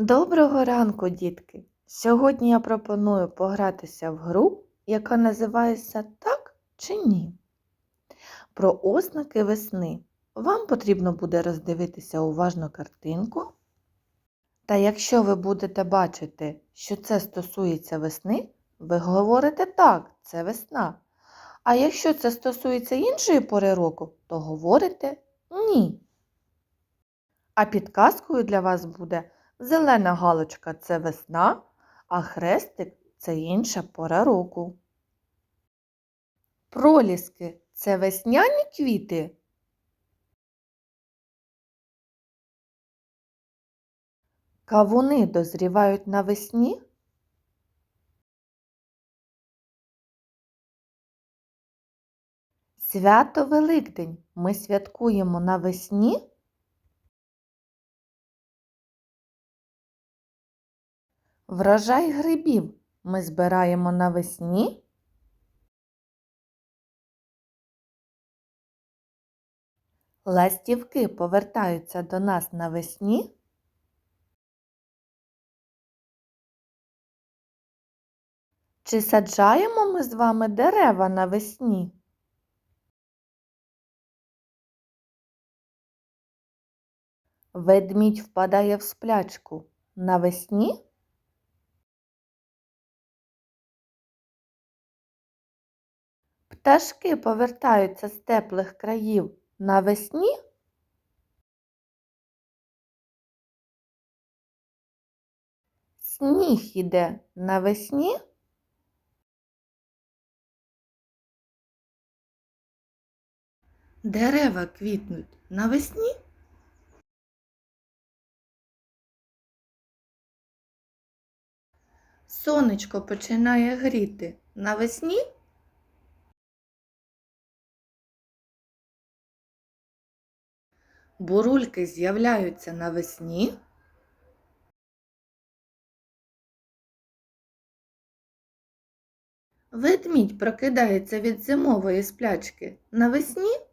Доброго ранку, дітки! Сьогодні я пропоную погратися в гру, яка називається Так чи ні. Про ознаки весни. Вам потрібно буде роздивитися уважно картинку. Та якщо ви будете бачити, що це стосується весни, ви говорите так, це весна. А якщо це стосується іншої пори року, то говорите ні. А підказкою для вас буде Зелена галочка це весна, а хрестик це інша пора року. Проліски це весняні квіти. Кавуни дозрівають навесні. Свято Великдень ми святкуємо навесні. Врожай грибів ми збираємо навесні. Ластівки повертаються до нас навесні. Чи саджаємо ми з вами дерева навесні? Ведмідь впадає в сплячку навесні. Пташки повертаються з теплих країв навесні. Сніг іде навесні. Дерева квітнуть навесні. Сонечко починає гріти навесні. Бурульки з'являються навесні. Ведмідь прокидається від зимової сплячки навесні.